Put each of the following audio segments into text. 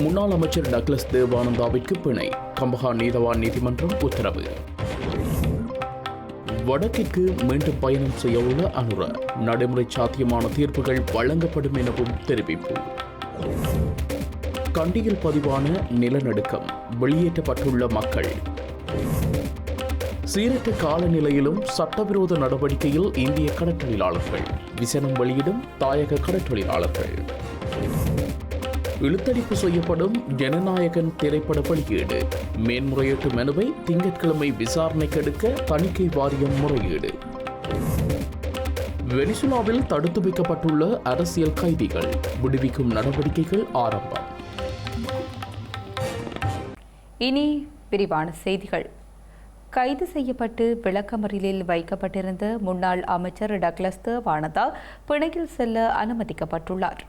முன்னாள் அமைச்சர் டக்ளஸ் தேவானந்தாவிற்கு பிணை. கம்பஹா நீதவான் நீதிமன்றம் உத்தரவு. வடக்கிற்கு மீண்டும் பயணம் செய்யவுள்ள அனுர நடைமுறை சாத்தியமான தீர்ப்புகள் வழங்கப்படும் எனவும் தெரிவிப்பு. கண்டியில் பதிவான நிலநடுக்கம் வெளியேற்றப்பட்டுள்ள மக்கள். சீரற்ற காலநிலையிலும் சட்டவிரோத நடவடிக்கையில் இந்திய கடற்றொழிலாளர்கள் விசனம் வெளியிடும் தாயக கடற்றொழிலாளர்கள் இழுத்தடிப்பு செய்யப்படும் ஜனநாயகன் திரைப்பட வெளியீடு. மேன்முறையீட்டு மனுவை திங்கட்கிழமை விசாரணைக்கு எடுக்க தணிக்கை வாரியம் முறையீடு. வெனிசுலாவில் தடுத்து வைக்கப்பட்டுள்ள அரசியல் கைதிகள் விடுவிக்கும் நடவடிக்கைகள் ஆரம்பம். இனி விரிவான செய்திகள். கைது செய்யப்பட்டு விளக்கமறியலில் வைக்கப்பட்டிருந்த முன்னாள் அமைச்சர் டக்ளஸ் தேவானந்தா பிணையில் செல்ல அனுமதிக்கப்பட்டுள்ளார்.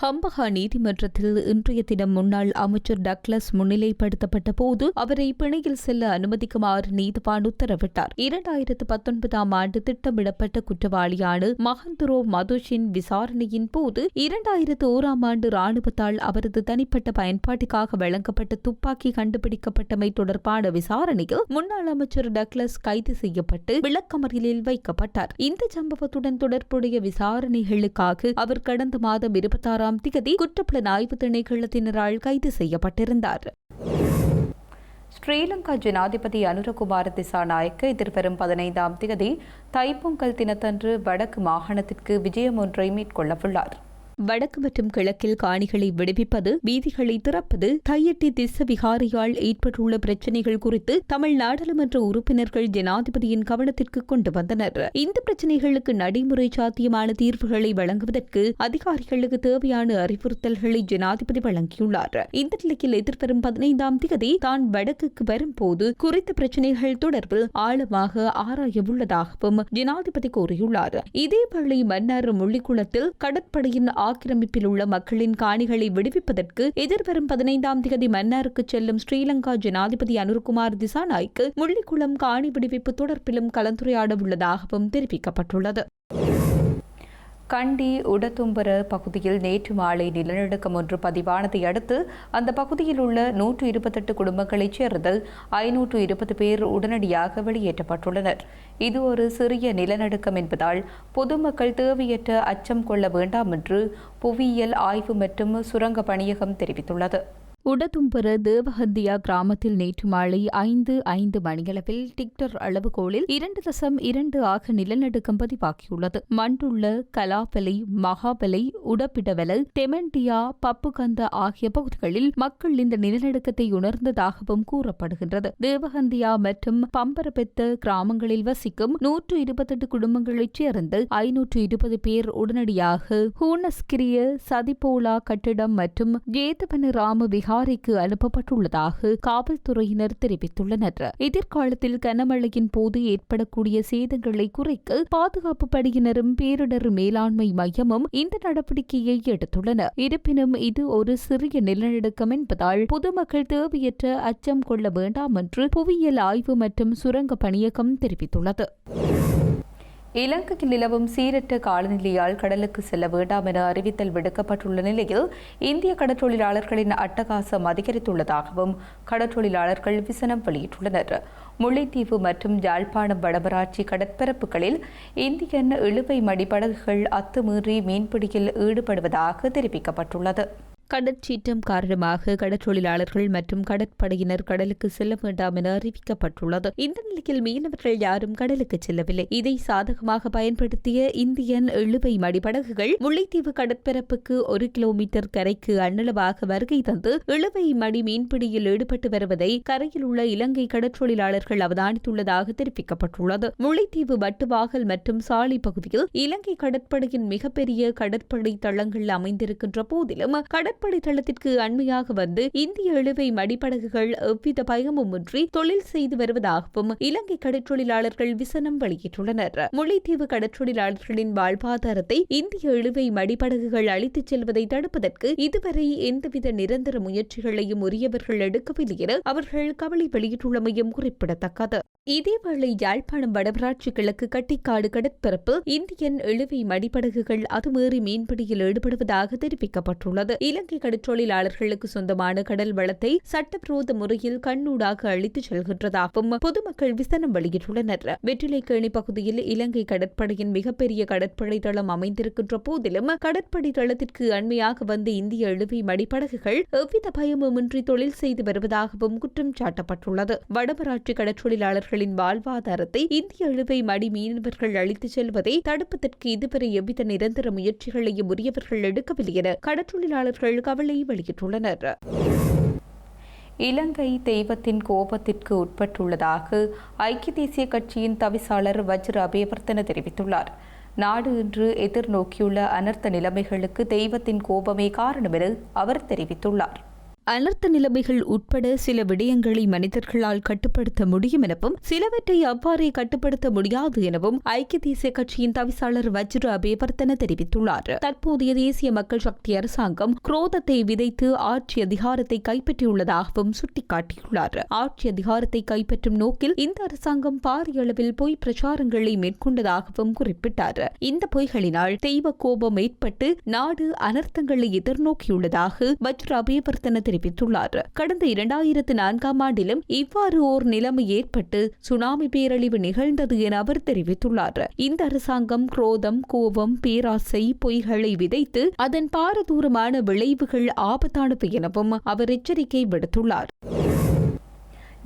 ஹம்பகா நீதிமன்றத்தில் இன்றைய தினம் முன்னாள் அமைச்சர் டக்ளஸ் முன்னிலைப்படுத்தப்பட்ட போது அவரை பிணையில் செல்ல அனுமதிக்குமாறு நீதிவான் உத்தரவிட்டார். இரண்டாயிரத்து பத்தொன்பதாம் ஆண்டு திட்டமிடப்பட்ட குற்றவாளியான மகந்துரோ மதுஷின் விசாரணையின் போது இரண்டாயிரத்து ஓராம் ஆண்டு ராணுவத்தால் அவரது தனிப்பட்ட பயன்பாட்டுக்காக வழங்கப்பட்ட துப்பாக்கி கண்டுபிடிக்கப்பட்டமை தொடர்பான விசாரணையில் முன்னாள் அமைச்சர் டக்ளஸ் கைது செய்யப்பட்டு விளக்கமறியலில் வைக்கப்பட்டார். இந்த சம்பவத்துடன் தொடர்புடைய விசாரணைகளுக்காக அவர் கடந்த மாதம் இருபத்தாறு ஆறாம் திகதி குற்றப்புலனாய்வு திணைக்களத்தினரால் கைது செய்யப்பட்டிருந்தார். ஸ்ரீலங்கா ஜனாதிபதி அனுரகுமார திசாநாயக்க எதிர்வரும் பதினைந்தாம் திகதி தைப்பொங்கல் தினத்தன்று வடக்கு மாகாணத்திற்கு விஜயம் ஒன்றை மேற்கொள்ளவுள்ளார். வடக்கு மற்றும் கிழக்கில் காணிகளை விடுவிப்பது வீதிகளை திறப்பது தையட்டி திச விகாரியால் ஏற்பட்டுள்ள பிரச்சினைகள் குறித்து தமிழ் நாடாளுமன்ற உறுப்பினர்கள் ஜனாதிபதியின் கவனத்திற்கு கொண்டு வந்தனர். இந்த பிரச்சினைகளுக்கு நடைமுறை சாத்தியமான தீர்வுகளை வழங்குவதற்கு அதிகாரிகளுக்கு தேவையான அறிவுறுத்தல்களை ஜனாதிபதி வழங்கியுள்ளார். இந்த நிலையில் எதிர்வரும் பதினைந்தாம் தேதி தான் வடக்குக்கு வரும்போது குறித்த பிரச்சினைகள் தொடர்பில் ஆழமாக ஆராய உள்ளதாகவும் ஜனாதிபதி கூறியுள்ளார். இதேவேளை மன்னார் முள்ளிக்குளத்தில் கடற்படையின் ஆக்கிரமிப்பில் உள்ள மக்களின் காணிகளை விடுவிப்பதற்கு எதிர்வரும் பதினைந்தாம் தேதி மன்னாருக்கு செல்லும் ஸ்ரீலங்கா ஜனாதிபதி அனுர்குமார் திசாநாய்க்கு முள்ளிக்குளம் காணி விடுவிப்பு தொடர்பிலும் கலந்துரையாட உள்ளதாகவும் தெரிவிக்கப்பட்டுள்ளது. கண்டி உடத்தும்பர பகுதியில் நேற்று மாலை நிலநடுக்கம் ஒன்று பதிவானதை அடுத்து அந்த பகுதியில் உள்ள நூற்று இருபத்தெட்டு குடும்பங்களைச் சேர்ந்த ஐநூற்று இருபது பேர் உடனடியாக வெளியேற்றப்பட்டுள்ளனர். இது ஒரு சிறிய நிலநடுக்கம் என்பதால் பொதுமக்கள் தேவையற்ற அச்சம் கொள்ள வேண்டாம் என்று புவியியல் ஆய்வு மற்றும் சுரங்க பணியகம் தெரிவித்துள்ளது. உடதும்பர தேவஹந்தியா கிராமத்தில் நேற்று மாலை ஐந்து ஐந்து மணியளவில் டிக்டர் அளவுகோலில் இரண்டு தசம் இரண்டு ஆக நிலநடுக்கம் பதிவாகியுள்ளது. மண்டுள்ள கலாபலை மகாபலை உடப்பிடவல தெமண்டியா பப்புகந்த ஆகிய பகுதிகளில் மக்கள் இந்த நிலநடுக்கத்தை உணர்ந்ததாகவும் கூறப்படுகின்றது. தேவஹந்தியா மற்றும் பம்பரபெத்த கிராமங்களில் வசிக்கும் நூற்று இருபத்தெட்டு குடும்பங்களைச் சேர்ந்து ஐநூற்று இருபது பேர் உடனடியாக ஹூனஸ்கிரிய சதிபோலா கட்டிடம் மற்றும் ஜேதவன ராம விஹா விகாரைக்கு அனுப்பப்பட்டுள்ளதாக காவல்துறையினர் தெரிவித்துள்ளனர். எதிர்காலத்தில் கனமழையின் போது ஏற்படக்கூடிய சேதங்களை குறைக்க பாதுகாப்பு படையினரும் பேரிடர் மேலாண்மை மையமும் இந்த நடவடிக்கையை எடுத்துள்ளன. இருப்பினும் இது ஒரு சிறிய நிலநடுக்கம் என்பதால் பொதுமக்கள் தேவையற்ற அச்சம் கொள்ள வேண்டாம் என்று புவியியல் ஆய்வு மற்றும் சுரங்க பணியகம் தெரிவித்துள்ளது. இலங்கையில் நிலவும் சீரற்ற காலநிலையால் கடலுக்கு செல்ல வேண்டாம் என அறிவித்தல் விடுக்கப்பட்டுள்ள நிலையில் இந்திய கடற்றொழிலாளர்களின் அட்டகாசம் அதிகரித்துள்ளதாகவும் கடற்றொழிலாளர்கள் விசனம் வெளியிட்டுள்ளனர். முல்லைத்தீவு மற்றும் யாழ்ப்பாணம் வடமராட்சி கடற்பரப்புகளில் இந்தியன் இழுவை மடிப்படகுகள் அத்துமீறி மீன்பிடியில் ஈடுபடுவதாக தெரிவிக்கப்பட்டுள்ளது. கடற்சீற்றம் காரணமாக கடற்றொழிலாளர்கள் மற்றும் கடற்படையினர் கடலுக்கு செல்ல வேண்டாம் என அறிவிக்கப்பட்டுள்ளது. இந்த நிலையில் மீனவர்கள் யாரும் கடலுக்கு செல்லவில்லை. இதை சாதகமாக பயன்படுத்திய இந்தியன் இழுவை மடிப்படகுகள் முல்லைத்தீவு கடற்பரப்புக்கு ஒரு கிலோமீட்டர் கரைக்கு அன்னளவாக வருகை தந்து இழுவை மடி மீன்பிடியில் ஈடுபட்டு வருவதை கரையில் உள்ள இலங்கை கடற்றொழிலாளர்கள் அவதானித்துள்ளதாக தெரிவிக்கப்பட்டுள்ளது. முல்லைத்தீவு வட்டுவாகல் மற்றும் சாலை பகுதியில் இலங்கை கடற்படையின் மிகப்பெரிய கடற்படை தளங்கள் அமைந்திருக்கின்ற போதிலும் கடற் கடற்படைத்தளத்திற்கு அண்மையாக வந்து இந்திய இழுவை மடிப்படகுகள் எவ்வித பயமுமின்றி தொழில் செய்து வருவதாகவும் இலங்கை கடற்றொழிலாளர்கள் விசனம் வெளியிட்டுள்ளனர். முல்லைத்தீவு கடற்றொழிலாளர்களின் வாழ்வாதாரத்தை இந்திய இழுவை மடிப்படகுகள் அழித்துச் செல்வதை தடுப்பதற்கு இதுவரை எந்தவித நிரந்தர முயற்சிகளையும் உரியவர்கள் எடுக்கவில்லை என அவர்கள் கவலை வெளியிட்டுள்ளமையும் குறிப்பிடத்தக்கது. இதேவேளை யாழ்ப்பாணம் வடமராட்சி கிழக்கு கட்டிக்காடு கடற்பரப்பு இந்தியன் இழுவை மடிப்படகுகள் அதுமீறி மீன்பிடியில் ஈடுபடுவதாக தெரிவிக்கப்பட்டுள்ளது. இலங்கை கடற்றொழிலாளர்களுக்கு சொந்தமான கடல் வளத்தை சட்டவிரோத முறையில் கண்ணூடாக அழித்துச் செல்கின்றதாகவும் பொதுமக்கள் விசனம் வெளியிட்டுள்ளனர். வெற்றிலைக்கேணி பகுதியில் இலங்கை கடற்படையின் மிகப்பெரிய கடற்படை தளம் அமைந்திருக்கின்ற போதிலும் கடற்படை தளத்திற்கு அண்மையாக வந்த இந்திய இழுவை மடிப்படகுகள் எவ்வித பயமுமின்றி தொழில் செய்து வருவதாகவும் குற்றம் சாட்டப்பட்டுள்ளது. வடமராட்சி மீனவர்களின் வாழ்வாதாரத்தை இந்திய இழுவை மடி மீனவர்கள் அளித்துச் செல்வதை தடுப்பதற்கு இதுவரை எவ்வித நிரந்தர முயற்சிகளையும் உரியவர்கள் எடுக்கவில்லை என கடற்றொழிலாளர்கள் கவலை வெளியிட்டுள்ளனர். இலங்கை தெய்வத்தின் கோபத்திற்கு உட்பட்டுள்ளதாக ஐக்கிய தேசிய கட்சியின் தவிசாளர் வஜ்ர அபேவர்த்தன தெரிவித்துள்ளார். நாடு இன்று எதிர்நோக்கியுள்ள அனர்த்த நிலைமைகளுக்கு தெய்வத்தின் கோபமே காரணம் என அவர் தெரிவித்துள்ளார். அனர்த்த நிலைமைகள் உட்பட சில விடயங்களை மனிதர்களால் கட்டுப்படுத்த முடியும் எனவும் சிலவற்றை அவ்வாறே கட்டுப்படுத்த முடியாது எனவும் ஐக்கிய தேசிய கட்சியின் தவிசாளர் வஜ்ர அபேவர்த்தன தெரிவித்துள்ளார். தற்போதைய தேசிய மக்கள் சக்தி அரசாங்கம் குரோதத்தை விதைத்து ஆட்சி அதிகாரத்தை கைப்பற்றியுள்ளதாகவும் சுட்டிக்காட்டியுள்ளார். ஆட்சி அதிகாரத்தை கைப்பற்றும் நோக்கில் இந்த அரசாங்கம் பாரிய அளவில் பொய் பிரச்சாரங்களை மேற்கொண்டதாகவும் குறிப்பிட்டார். இந்த பொய்களினால் தெய்வ கோபம் ஏற்பட்டு நாடு அனர்த்தங்களை எதிர்நோக்கியுள்ளதாக வஜ்ர அபேவர்த்தன தெரிவித்துள்ளார். கடந்த இரண்டாயிரத்து நான்காம் ஆண்டிலும் இவ்வாறு ஓர் நிலைமை ஏற்பட்டு சுனாமி பேரழிவு நிகழ்ந்தது என அவர் தெரிவித்துள்ளார். இந்த அரசாங்கம் குரோதம் கோபம் பேராசை பொய்களை விதைத்து அதன் பாரதூரமான விளைவுகள் ஆபத்தானது எனவும் அவர் எச்சரிக்கை விடுத்துள்ளார்.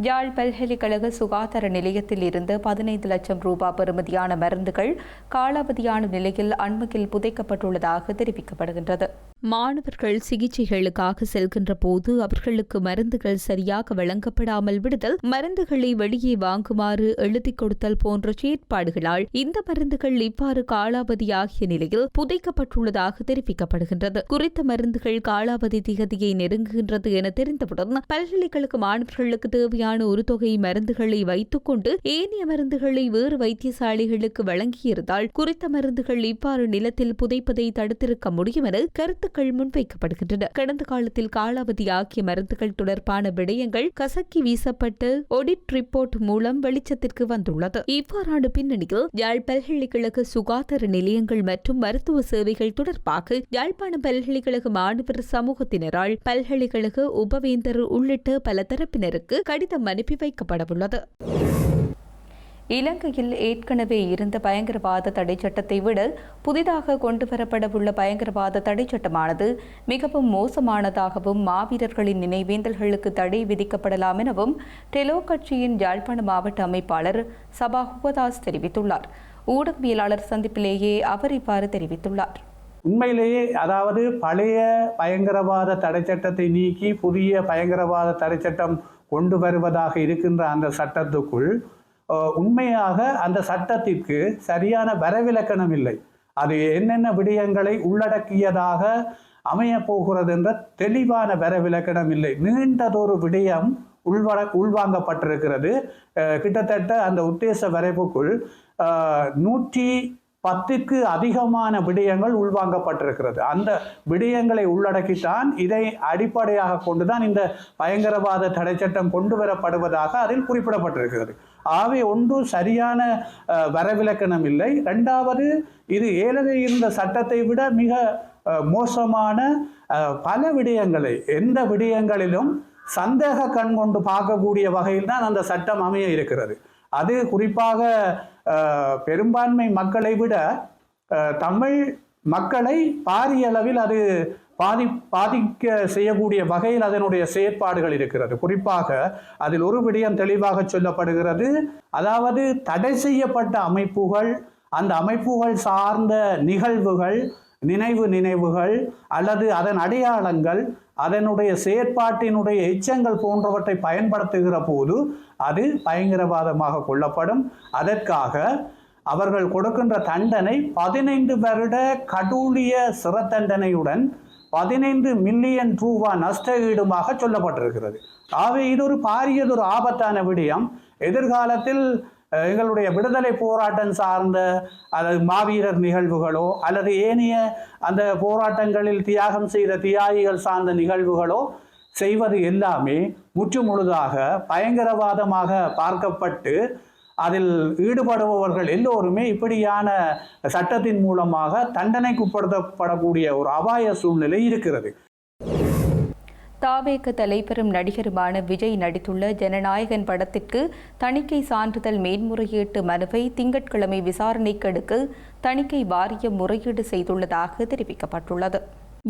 யாழ் பல்கலைக்கழக சுகாதார நிலையத்தில் இருந்து பதினைந்து லட்சம் ரூபாய் பெறுமதியான மருந்துகள் காலாவதியான நிலையில் அண்மையில் புதைக்கப்பட்டுள்ளதாக தெரிவிக்கப்படுகின்றது. மாணவர்கள் சிகிச்சைகளுக்காக செல்கின்ற போது அவர்களுக்கு மருந்துகள் சரியாக வழங்கப்படாமல் விடுதல் மருந்துகளை வெளியே வாங்குமாறு எழுதிக் கொடுத்தல் போன்ற செயற்பாடுகளால் இந்த மருந்துகள் இவ்வாறு காலாவதியாகிய நிலையில் புதைக்கப்பட்டுள்ளதாக தெரிவிக்கப்படுகின்றது. குறித்த மருந்துகள் காலாவதி திகதியை நெருங்குகின்றது என தெரிந்தவுடன் பல்கலைக்கழக மாணவர்களுக்கு தேவையான ஒரு தொகை மருந்துகளை வைத்துக் கொண்டு ஏனைய மருந்துகளை வேறு வைத்தியசாலைகளுக்கு வழங்கியிருந்தால் குறித்த மருந்துகள் இவ்வாறு நிலத்தில் புதைப்பதை தடுத்திருக்க முடியும் என கருத்துக்கள் முன்வைக்கப்படுகின்றன கடந்த காலத்தில் காலாவதி ஆக்கிய மருந்துகள் தொடர்பான விடயங்கள் கசக்கி வீசப்பட்டு ஒடிட் ரிப்போர்ட் மூலம் வெளிச்சத்திற்கு வந்துள்ளது. இவ்வாறான பின்னணியில் யாழ் பல்கலைக்கழக சுகாதார நிலையங்கள் மற்றும் மருத்துவ சேவைகள் தொடர்பாக யாழ்ப்பாணம் பல்கலைக்கழக மாணவர் சமூகத்தினரால் பல்கலைக்கழக உபவேந்தர் உள்ளிட்ட பல தரப்பினருக்கு கடிதம் அனுப்பி வைக்கப்படவுள்ளது. இலங்கையில் ஏற்கனவே இருந்த பயங்கரவாத தடை சட்டத்தை விட புதிதாக கொண்டுவரப்படவுள்ள பயங்கரவாத தடை சட்டமானது மிகவும் மோசமானதாகவும் மாவீரர்களின் நினைவேந்தல்களுக்கு தடை விதிக்கப்படலாம் எனவும் டெலோ கட்சியின் யாழ்ப்பாண மாவட்ட அமைப்பாளர் சபா ஹுவதாஸ் தெரிவித்துள்ளார். ஊடகவியலாளர் சந்திப்பிலேயே அவர் இவ்வாறு தெரிவித்துள்ளார். உண்மையிலேயே அதாவது பழைய பயங்கரவாத தடை சட்டத்தை நீக்கி புதிய பயங்கரவாத தடை சட்டம் கொண்டு வருவதாக இருக்கின்ற அந்த சட்டத்துக்குள் உண்மையாக அந்த சட்டத்திற்கு சரியான வரவிலக்கணம் இல்லை. அது என்னென்ன விடயங்களை உள்ளடக்கியதாக அமைய போகிறது என்ற தெளிவான வரவிலக்கணம் இல்லை. நீண்டதொரு விடயம் உள்வர உள்வாங்கப்பட்டிருக்கிறது. கிட்டத்தட்ட அந்த உத்தேச வரைவுக்குள் நூற்றி பத்துக்கு அதிகமான விடயங்கள் உள்வாங்கப்பட்டிருக்கிறது. அந்த விடயங்களை உள்ளடக்கித்தான் இதை அடிப்படையாக கொண்டுதான் இந்த பயங்கரவாத தடை சட்டம் கொண்டு வரப்படுவதாக அதில் குறிப்பிடப்பட்டிருக்கிறது. ஆகவே ஒன்று சரியான வரவிலக்கணம் இல்லை ரெண்டாவது இது ஏலவே இருந்த சட்டத்தை விட மிக மோசமான பல விடயங்களை எந்த விடயங்களிலும் சந்தேக கண் கொண்டு பார்க்கக்கூடிய வகையில் தான் அந்த சட்டம் அமைய இருக்கிறது. அது குறிப்பாக பெரும்பான்மை மக்களை விட தமிழ் மக்களை பாரிய அளவில் அது பாதி பாதிக்க செய்யக்கூடிய வகையில் அதனுடைய செயற்பாடுகள் இருக்கிறது. குறிப்பாக அதில் ஒரு விடயம் தெளிவாக சொல்லப்படுகிறது. அதாவது தடை செய்யப்பட்ட அமைப்புகள் அந்த அமைப்புகள் சார்ந்த நிகழ்வுகள் நினைவு நினைவுகள் அல்லது அதன் அடையாளங்கள் அதனுடைய செயற்பாட்டினுடைய எச்சங்கள் போன்றவற்றை பயன்படுத்துகிற போது அது பயங்கரவாதமாக கொள்ளப்படும். அதற்காக அவர்கள் கொடுக்கின்ற தண்டனை பதினைந்து வருட கடூழிய சிறத்தண்டனையுடன் பதினைந்து மில்லியன் ரூபா நஷ்ட ஈடுமாக சொல்லப்பட்டிருக்கிறது. ஆகவே இது ஒரு பாரியதொரு ஆபத்தான விடயம். எதிர்காலத்தில் எங்களுடைய விடுதலை போராட்டம் சார்ந்த அல்லது மாவீரர் நிகழ்வுகளோ அல்லது ஏனைய அந்த போராட்டங்களில் தியாகம் செய்த தியாகிகள் சார்ந்த நிகழ்வுகளோ செய்வது எல்லாமே முற்று முழுதாக பயங்கரவாதமாக பார்க்கப்பட்டு அதில் ஈடுபடுபவர்கள் எல்லோருமே இப்படியான சட்டத்தின் மூலமாக தண்டனைக்குட்படுத்தப்படக்கூடிய ஒரு அபாய சூழ்நிலை இருக்கிறது. தாவேக தலைவரும் நடிகருமான விஜய் நடித்துள்ள ஜனநாயகன் படத்திற்கு தணிக்கை சான்றிதழ் மேன்முறையீட்டு மனுவை திங்கட்கிழமை விசாரணைக்கு எடுக்க தணிக்கை வாரியம் முறையீடு செய்துள்ளதாக தெரிவிக்கப்பட்டுள்ளது.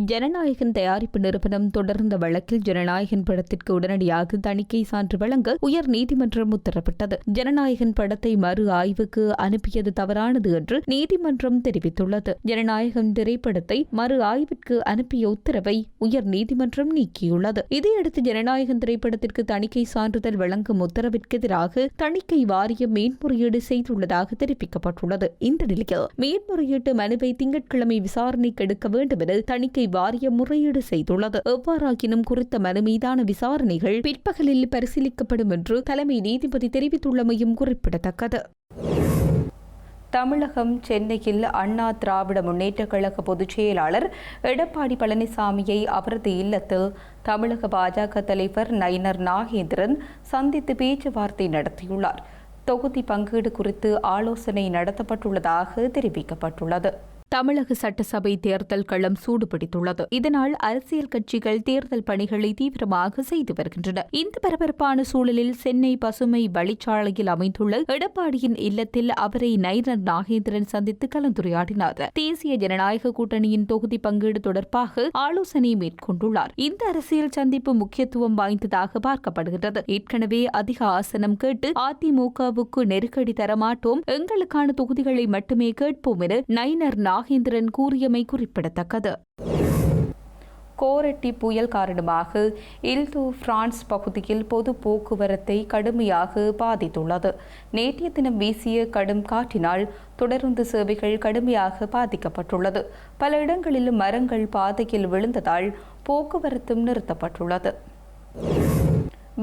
ஜனநாயகன் தயாரிப்பு நிறுவனம் தொடர்ந்த வழக்கில் ஜனநாயகன் படத்திற்கு உடனடியாக தணிக்கை சான்று வழங்க உயர் நீதிமன்றம் உத்தரவிட்டது. ஜனநாயகன் படத்தை மறு ஆய்வுக்கு அனுப்பியது தவறானது என்று நீதிமன்றம் தெரிவித்துள்ளது. ஜனநாயகன் திரைப்படத்தை மறு ஆய்விற்கு அனுப்பிய உத்தரவை உயர் நீதிமன்றம் நீக்கியுள்ளது. இதையடுத்து ஜனநாயகன் திரைப்படத்திற்கு தணிக்கை சான்றிதழ் வழங்கும் உத்தரவிற்கு எதிராக தணிக்கை வாரியம் மேன்முறையீடு செய்துள்ளதாக தெரிவிக்கப்பட்டுள்ளது. இந்த நிலையில் மேன்முறையீட்டு மனுவை திங்கட்கிழமை விசாரணைக்கு எடுக்க வேண்டும் என தணிக்கை வாரியம் முறையீடு செய்துள்ளது. எவ்வாறாகினும் குறித்த மனு மீதான விசாரணைகள் பிற்பகலில் பரிசீலிக்கப்படும் என்று தலைமை நீதிபதி தெரிவித்துள்ளமையும் குறிப்பிடத்தக்கது. தமிழகம் சென்னையில் அண்ணா திராவிட முன்னேற்றக் கழக பொதுச் செயலாளர் எடப்பாடி பழனிசாமியை அவரது இல்லத்தில் தமிழக பாஜக தலைவர் நயினர் நாகேந்திரன் சந்தித்து பேச்சுவார்த்தை நடத்தியுள்ளார். தொகுதி பங்கீடு குறித்து ஆலோசனை நடத்தப்பட்டுள்ளதாக தெரிவிக்கப்பட்டுள்ளது. தமிழக சட்டசபை தேர்தல் களம் சூடுபிடித்துள்ளது. இதனால் அரசியல் கட்சிகள் தேர்தல் பணிகளை தீவிரமாக செய்து வருகின்றன. இந்த பரபரப்பான சூழலில் சென்னை பசுமை வழிச்சாலையில் அமைந்துள்ள எடப்பாடியின் இல்லத்தில் அவரை நயினர் நாகேந்திரன் சந்தித்து கலந்துரையாடினார். தேசிய ஜனநாயக கூட்டணியின் தொகுதி பங்கீடு தொடர்பாக ஆலோசனை மேற்கொண்டுள்ளார். இந்த அரசியல் சந்திப்பு முக்கியத்துவம் வாய்ந்ததாக பார்க்கப்படுகிறது ஏற்கனவே அதிக ஆசனம் கேட்டு அதிமுகவுக்கு நெருக்கடி தரமாட்டோம். எங்களுக்கான தொகுதிகளை மட்டுமே கேட்போம் என நயினர் நாகேந்திரன் கூறியமை குறிப்பிடத்தக்கது. கோரட்டி புயல் காரணமாக இல்து பிரான்ஸ் பகுதியில் பொது போக்குவரத்தை கடுமையாக பாதித்துள்ளது. நேற்றைய தினம் வீசிய கடும் காற்றினால் தொடருந்து சேவைகள் கடுமையாக பாதிக்கப்பட்டுள்ளது. பல இடங்களில் மரங்கள் பாதையில் விழுந்ததால் போக்குவரத்தும் நிறுத்தப்பட்டுள்ளது.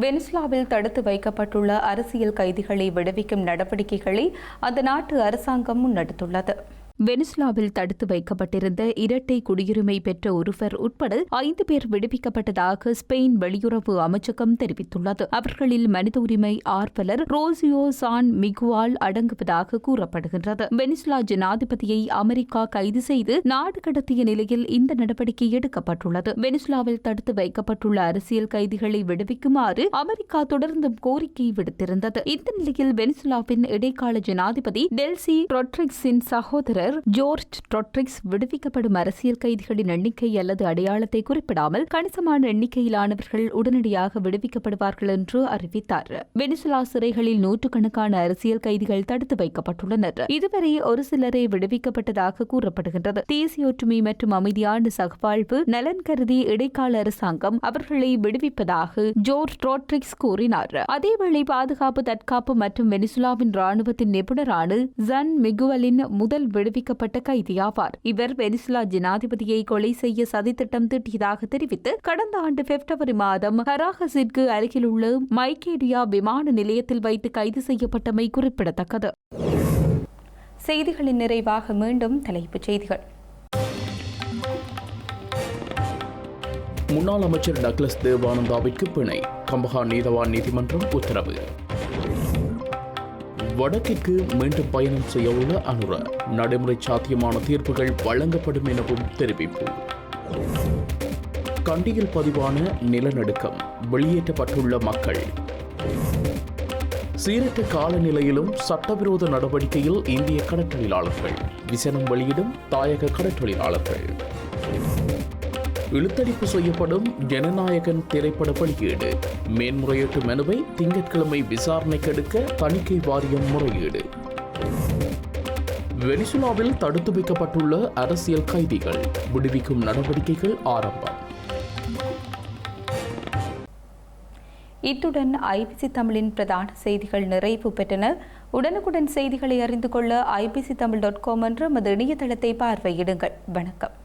வெனிஸ்லாவில் தடுத்து வைக்கப்பட்டுள்ள அரசியல் கைதிகளை விடுவிக்கும் நடவடிக்கைகளை அந்த நாட்டு அரசாங்கம் முன்னெடுத்துள்ளது. வெனிசுலாவில் தடுத்து வைக்கப்பட்டிருந்த இரட்டை குடியுரிமை பெற்ற ஒருவர் உட்பட ஐந்து பேர் விடுவிக்கப்பட்டதாக ஸ்பெயின் வெளியுறவு அமைச்சகம் தெரிவித்துள்ளது. அவர்களில் மனித உரிமை ஆர்வலர் ரோசியோ சான் மிகுவால் அடங்குவதாக கூறப்படுகின்றது. வெனிசுலா ஜனாதிபதியை அமெரிக்கா கைது செய்து நாடு கடத்திய நிலையில் இந்த நடவடிக்கை எடுக்கப்பட்டுள்ளது. வெனிசுலாவில் தடுத்து வைக்கப்பட்டுள்ள அரசியல் கைதிகளை விடுவிக்குமாறு அமெரிக்கா தொடர்ந்தும் கோரிக்கை விடுத்திருந்தது. இந்த நிலையில் வெனிசுலாவின் இடைக்கால ஜனாதிபதி டெல்சி ரொட்ரிக்ஸின் சகோதரர் ஜோர்ஜ் ரொட்ரிக்ஸ் விடுவிக்கப்படும் அரசியல் கைதிகளின் எண்ணிக்கை அல்லது அடையாளத்தை குறிப்பிடாமல் கணிசமான எண்ணிக்கையிலானவர்கள் உடனடியாக விடுவிக்கப்படுவார்கள் என்று அறிவித்தார். வெனிசுலா சிறைகளில் நூற்றுக்கணக்கான அரசியல் கைதிகள் தடுத்து வைக்கப்பட்டுள்ளனர். இதுவரை ஒரு சிலரே விடுவிக்கப்பட்டதாக கூறப்படுகின்றது. தேசிய ஒற்றுமை மற்றும் அமைதியான சகவாழ்வு நலன் கருதி இடைக்கால அரசாங்கம் அவர்களை விடுவிப்பதாக ஜோர்ஜ் ரோட்ரிக்ஸ் கூறினார். அதேவேளை பாதுகாப்பு தற்காப்பு மற்றும் வெனிசுலாவின் ராணுவத்தின் நிபுணரான ஜன் மிகுவலின் முதல் விடுவிக்கப்பட்ட கைதியாவார். இவர் வெனிசுலா ஜனாதிபதியை கொலை செய்ய சதித்திட்டம் தீட்டியதாக தெரிவித்து கடந்த ஆண்டு பிப்ரவரி மாதம் ஹராகசிற்கு அருகில் உள்ள மைக்கேடியா விமான நிலையத்தில் வைத்து கைது செய்யப்பட்டமை குறிப்பிடத்தக்கது. செய்திகளின் நிறைவாக மீண்டும் தலைப்புச் செய்திகள். முன்னாள் அமைச்சர் டக்ளஸ் தேவானந்தாவிற்கு பிணை. கம்பஹா நீதவான் நீதிமன்றம் உத்தரவு. வடக்கிற்கு மீண்டும் பயணம் செய்ய உள்ள அனுர நடைமுறை சாத்தியமான தீர்ப்புகள் வழங்கப்படும் எனவும் தெரிவிப்பு. கண்டியில் பதிவான நிலநடுக்கம் வெளியேற்றப்பட்டுள்ள மக்கள். சீரற்ற காலநிலையிலும் சட்டவிரோத நடவடிக்கையில் இந்திய கடற்றொழிலாளர்கள் விசனம் வெளியிடும் தாயக கடற்றொழிலாளர்கள் இழுத்தடிப்பு செய்யப்படும் ஜனநாயகன் திரைப்பட வெளியீடு. மேன்முறையீட்டு மனுவை திங்கட்கிழமை விசாரணைக்கு எடுக்க தணிக்கை வாரியம் முறையீடு. வெனிசுலாவில் தடுத்து வைக்கப்பட்டுள்ள அரசியல் கைதிகள். விடுவிக்கும் நடவடிக்கைகள் ஆரம்பம். இத்துடன் ஐபிசி தமிழின் பிரதான செய்திகள் நிறைவு பெற்றன. உடனுக்குடன் செய்திகளை அறிந்து கொள்ள ஐபிசி தமிழ் டாட் காம் என்ற நமது இணையதளத்தை பார்வையிடுங்கள். வணக்கம்.